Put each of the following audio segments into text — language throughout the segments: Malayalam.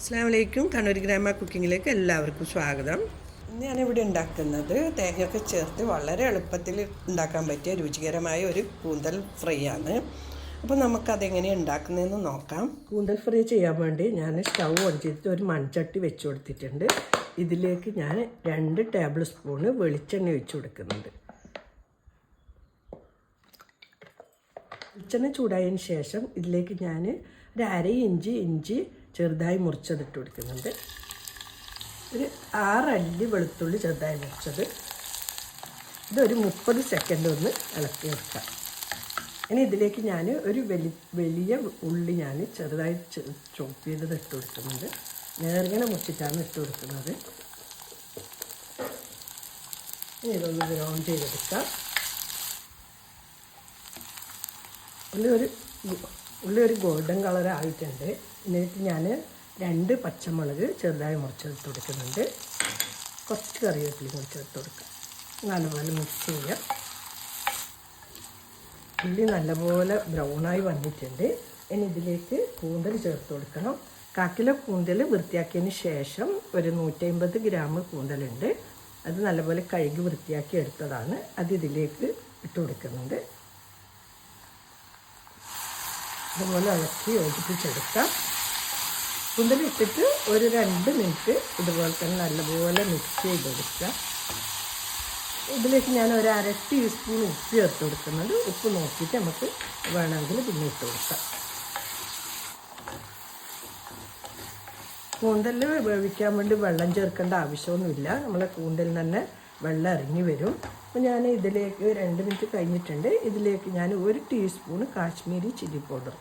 അസ്സാം വലൈക്കും കണ്ണൂർ ഗ്രാമ കുക്കിങ്ങിലേക്ക് എല്ലാവർക്കും സ്വാഗതം. ഇന്ന് ഞാനിവിടെ ഉണ്ടാക്കുന്നത് തേങ്ങയൊക്കെ ചേർത്ത് വളരെ എളുപ്പത്തിൽ ഉണ്ടാക്കാൻ പറ്റിയ രുചികരമായ ഒരു കൂന്തൽ ഫ്രൈ ആണ് അപ്പോൾ നമുക്കതെങ്ങനെ ഉണ്ടാക്കുന്നതെന്ന് നോക്കാം. കൂന്തൽ ഫ്രൈ ചെയ്യാൻ വേണ്ടി ഞാൻ സ്റ്റൗ ഓൺ ചെയ്തിട്ട് ഒരു മൺചട്ടി വെച്ച് കൊടുത്തിട്ടുണ്ട്. ഇതിലേക്ക് ഞാൻ രണ്ട് ടേബിൾ സ്പൂണ് വെളിച്ചെണ്ണ ഒഴിച്ച് കൊടുക്കുന്നുണ്ട്. വെളിച്ചെണ്ണ ചൂടായതിന് ശേഷം ഇതിലേക്ക് ഞാൻ ഒരു അര ഇഞ്ച് ഇഞ്ചി ചെറുതായി മുറിച്ചതിട്ട് കൊടുക്കുന്നുണ്ട്. ഒരു ആറല്ലി വെളുത്തുള്ളി ചെറുതായി മുറിച്ചത്. ഇതൊരു മുപ്പത് സെക്കൻഡ് ഒന്ന് ഇളക്കി വെക്കാം ഇനി ഇതിലേക്ക് ഞാൻ ഒരു വലി വലിയ ഉള്ളി ഞാൻ ചെറുതായി ചോപ്പ് ചെയ്തത് ഇട്ട് കൊടുക്കുന്നുണ്ട്. നേർങ്ങനെ മുറിച്ചിട്ടാണ് ഇട്ട് കൊടുക്കുന്നത്. ഇനി ഇതൊന്ന് ഗ്രൗണ്ട് ചെയ്തെടുക്കാം. ഉള്ളി ഒരു ഉള്ളി ഒരു ഗോൾഡൻ കളർ ആയിട്ടുണ്ട്. എന്നിട്ട് ഞാൻ രണ്ട് പച്ചമുളക് ചെറുതായി മുറിച്ചെടുത്ത് കൊടുക്കുന്നുണ്ട്. കുറച്ച് കറിവേപ്പില മുറിച്ചെടുത്ത് കൊടുക്കുക നല്ലപോലെ മിക്സ് ചെയ്യാം. ഉള്ളി നല്ലപോലെ ബ്രൗണായി വന്നിട്ടുണ്ട്. ഇനി ഇതിലേക്ക് കൂന്തൽ ചേർത്ത് കൊടുക്കണം. കാക്കിലെ കൂന്തൽ വൃത്തിയാക്കിയതിന് ശേഷം ഒരു നൂറ്റമ്പത് ഗ്രാം കൂന്തലുണ്ട്. അത് നല്ലപോലെ കഴുകി വൃത്തിയാക്കി എടുത്തതാണ്. അത് ഇതിലേക്ക് ഇട്ട് കൊടുക്കുന്നുണ്ട്. അതുപോലെ ഇളക്കി യോജിപ്പിച്ചെടുക്കാം കുന്തലിട്ടിട്ട് ഒരു രണ്ട് മിനിറ്റ് ഇതുപോലെ തന്നെ നല്ലപോലെ മിക്സ് ചെയ്തെടുക്കുക. ഇതിലേക്ക് ഞാൻ ഒരു അര ടീസ്പൂൺ ഉപ്പ് ചേർത്ത് കൊടുക്കുന്നത്. ഉപ്പ് നോക്കിയിട്ട് നമുക്ക് വേണമെങ്കിൽ പിന്നെ ഇട്ട് കൊടുക്കാം. കൂന്തലിൽ വേവിക്കാൻ വേണ്ടി വെള്ളം ചേർക്കേണ്ട ആവശ്യമൊന്നുമില്ല. നമ്മളെ കൂന്തലിൽ തന്നെ വെള്ളം ഇറങ്ങി വരും. അപ്പോൾ ഞാൻ ഇതിലേക്ക് രണ്ട് മിനിറ്റ് കഴിഞ്ഞിട്ടുണ്ട്. ഇതിലേക്ക് ഞാൻ ഒരു teaspoon Kashmiri chilli powder.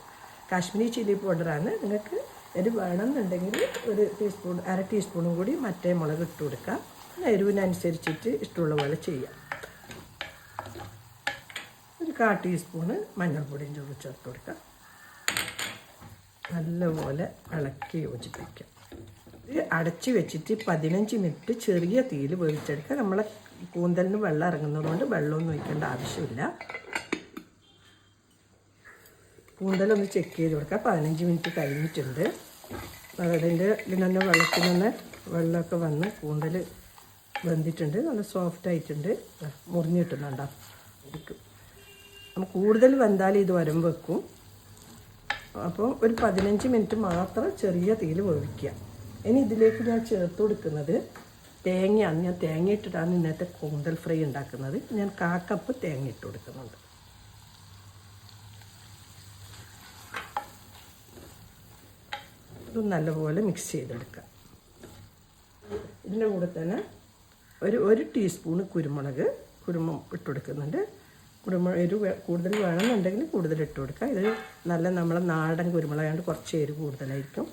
Kashmiri chilli പൗഡറാണ്. നിങ്ങൾക്ക് എരിവ് വേണമെന്നുണ്ടെങ്കിൽ ഒരു ടീസ്പൂൺ അര ടീസ്പൂണും കൂടി മറ്റേ മുളക് ഇട്ട് കൊടുക്കാം. എരിവിനനുസരിച്ചിട്ട് ഇഷ്ടമുള്ള പോലെ ചെയ്യാം. ഒരു കാ ടീസ്പൂണ് മഞ്ഞൾപ്പൊടിയും ചോറ് ചേർത്ത് കൊടുക്കാം. നല്ലപോലെ ഇളക്കി യോജിപ്പിക്കാം. അടച്ചു വെച്ചിട്ട് പതിനഞ്ച് മിനിറ്റ് ചെറിയ തീയിൽ വേവിച്ചെടുക്കുക. നമ്മളെ കൂന്തലിന് വെള്ളം ഇറങ്ങുന്നതുകൊണ്ട് വെള്ളമൊന്നും ഒഴിക്കേണ്ട ആവശ്യമില്ല. കൂന്തലൊന്ന് ചെക്ക് ചെയ്ത് കൊടുക്കാം. പതിനഞ്ച് മിനിറ്റ് കഴിഞ്ഞിട്ടുണ്ട്. അതിന്റെ ഇതിൽ തന്നെ വെള്ളത്തിൽ നിന്ന് വെള്ളമൊക്കെ വന്ന് കൂന്തൽ വെന്തിട്ടുണ്ട്. നല്ല സോഫ്റ്റ് ആയിട്ടുണ്ട്. മുറിഞ്ഞ് കിട്ടുന്നുണ്ടോ? നമുക്ക് കൂടുതൽ വെന്താൽ ഇത് വരം വെക്കും. അപ്പോൾ ഒരു പതിനഞ്ച് മിനിറ്റ് മാത്രം ചെറിയ തീയിൽ വേവിക്കുക. ഇനി ഇതിലേക്ക് ഞാൻ ചേർത്ത് കൊടുക്കുന്നത് തേങ്ങയാണ് ഞാൻ തേങ്ങ ഇട്ടിട്ടാണ് ഇന്നത്തെ കൂന്തൽ ഫ്രൈ ഉണ്ടാക്കുന്നത്. ഞാൻ കാക്കപ്പ് തേങ്ങ ഇട്ട് കൊടുക്കുന്നുണ്ട്. ഇതും നല്ലപോലെ മിക്സ് ചെയ്തെടുക്കുക ഇതിന്റെ കൂടെ തന്നെ ഒരു ഒരു ടീസ്പൂണ് കുരുമുളക് കുരുമ ഇട്ട് കൊടുക്കുന്നുണ്ട്. കുരുമുളക് എരിവ് കൂടുതൽ വേണമെന്നുണ്ടെങ്കിൽ കൂടുതൽ ഇട്ട് കൊടുക്കുക ഇത് നല്ല നമ്മളെ നാടൻ കുരുമുളകായതുകൊണ്ട് കുറച്ച് എരിവ് കൂടുതലായിരിക്കും.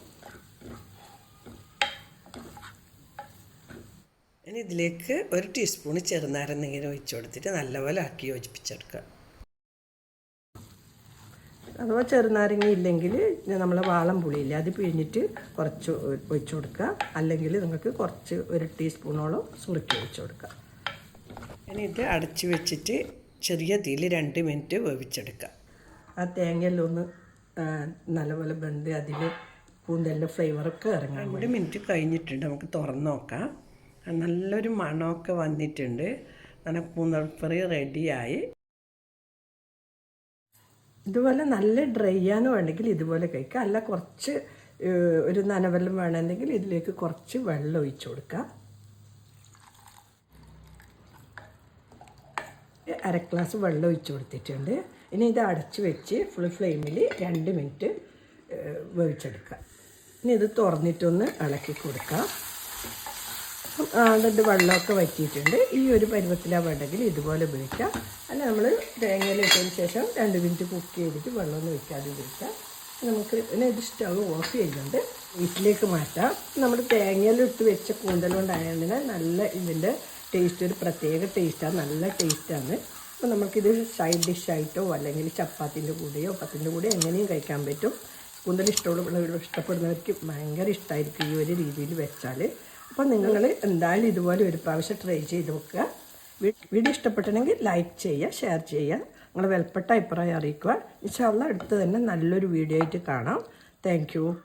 ഇനി ഇതിലേക്ക് ഒരു ടീസ്പൂൺ ചെറുനാരൻ നീര് ഒഴിച്ചു കൊടുത്തിട്ട് നല്ലപോലെ ആക്കി യോജിപ്പിച്ചെടുക്കുക. അഥവാ ചെറുനാരങ്ങ ഇല്ലെങ്കിൽ നമ്മൾ വാളം പുളിയില്ല അത് പിഴിഞ്ഞിട്ട് കുറച്ച് ഒഴിച്ചു കൊടുക്കുക. അല്ലെങ്കിൽ നിങ്ങൾക്ക് കുറച്ച് ഒരു ടീസ്പൂണോളം സുറുക്കി ഒഴിച്ചു കൊടുക്കുക. ഇനി ഇത് അടച്ച് വെച്ചിട്ട് ചെറിയ തീയിൽ രണ്ട് മിനിറ്റ് വേവിച്ചെടുക്കുക. ആ തേങ്ങയെല്ലാം ഒന്ന് നല്ലപോലെ ബന്ധ് അതിൽ കൂന്തലിന്റെ ഫ്ലേവറൊക്കെ ഇറങ്ങാൻ രണ്ട് മിനിറ്റ് കഴിഞ്ഞിട്ടുണ്ട് നമുക്ക് തുറന്ന് നോക്കാം. നല്ലൊരു മണമൊക്കെ വന്നിട്ടുണ്ട്. നല്ല കൂന്തൽ റെഡിയായി. ഇതുപോലെ നല്ല ഡ്രൈ ആണ് വേണമെങ്കിൽ ഇതുപോലെ കഴിക്കുക അല്ല കുറച്ച് ഒരു നനവെള്ളം വേണമെങ്കിൽ ഇതിലേക്ക് കുറച്ച് വെള്ളം ഒഴിച്ചു കൊടുക്കുക അര ഗ്ലാസ് വെള്ളം ഒഴിച്ചു കൊടുത്തിട്ടുണ്ട്. ഇനി ഇത് അടച്ച് വെച്ച് ഫുൾ ഫ്ലെയിമിൽ രണ്ട് മിനിറ്റ് വേവിച്ചെടുക്കുക ഇനി ഇത് തുറന്നിട്ടൊന്ന് ഇളക്കി കൊടുക്കാം. അതിന്റെ വെള്ളമൊക്കെ വറ്റിയിട്ടുണ്ട്. ഈ ഒരു പരുവത്തിലാണ് വേണ്ടെങ്കിൽ ഇതുപോലെ ഉപയോഗിക്കാം. അല്ല നമ്മൾ തേങ്ങയിൽ ഇട്ടതിന് ശേഷം രണ്ട് മിനിറ്റ് കുക്ക് ചെയ്തിട്ട് വെള്ളമൊന്നും ഒഴിക്കാതെ ഉപയോഗിക്കാം നമുക്ക് പിന്നെ ഇത് സ്റ്റവ് ഓഫ് ചെയ്യുന്നുണ്ട്. വീട്ടിലേക്ക് മാറ്റാം. നമ്മൾ തേങ്ങയിലിട്ട് വെച്ച കൂന്തൽ കൊണ്ടായതിനാൽ നല്ല ഇതിന്റെ ടേസ്റ്റ് ഒരു പ്രത്യേക ടേസ്റ്റാണ് നല്ല ടേസ്റ്റാണ് അപ്പോൾ നമുക്കിത് സൈഡ് ഡിഷായിട്ടോ അല്ലെങ്കിൽ ചപ്പാത്തിന്റെ കൂടെയോ പത്തിന്റെ കൂടെയോ എങ്ങനെയും കഴിക്കാൻ പറ്റും. കൂന്തൽ ഇഷ്ടമുള്ള ഇഷ്ടപ്പെടുന്നവർക്ക് ഭയങ്കര ഇഷ്ടമായിരിക്കും ഈ ഒരു രീതിയിൽ വെച്ചാൽ. അപ്പോൾ നിങ്ങൾ എന്തായാലും ഇതുപോലെ ഒരു പ്രാവശ്യം ട്രൈ ചെയ്ത് നോക്കുക. വീഡിയോ ഇഷ്ടപ്പെട്ടിട്ടുണ്ടെങ്കിൽ ലൈക്ക് ചെയ്യുക ഷെയർ ചെയ്യുക. നിങ്ങളുടെ വിലപ്പെട്ട അഭിപ്രായം അറിയിക്കുക. ഇൻഷാല്ല അടുത്ത് തന്നെ നല്ലൊരു വീഡിയോ ആയിട്ട് കാണാം. താങ്ക്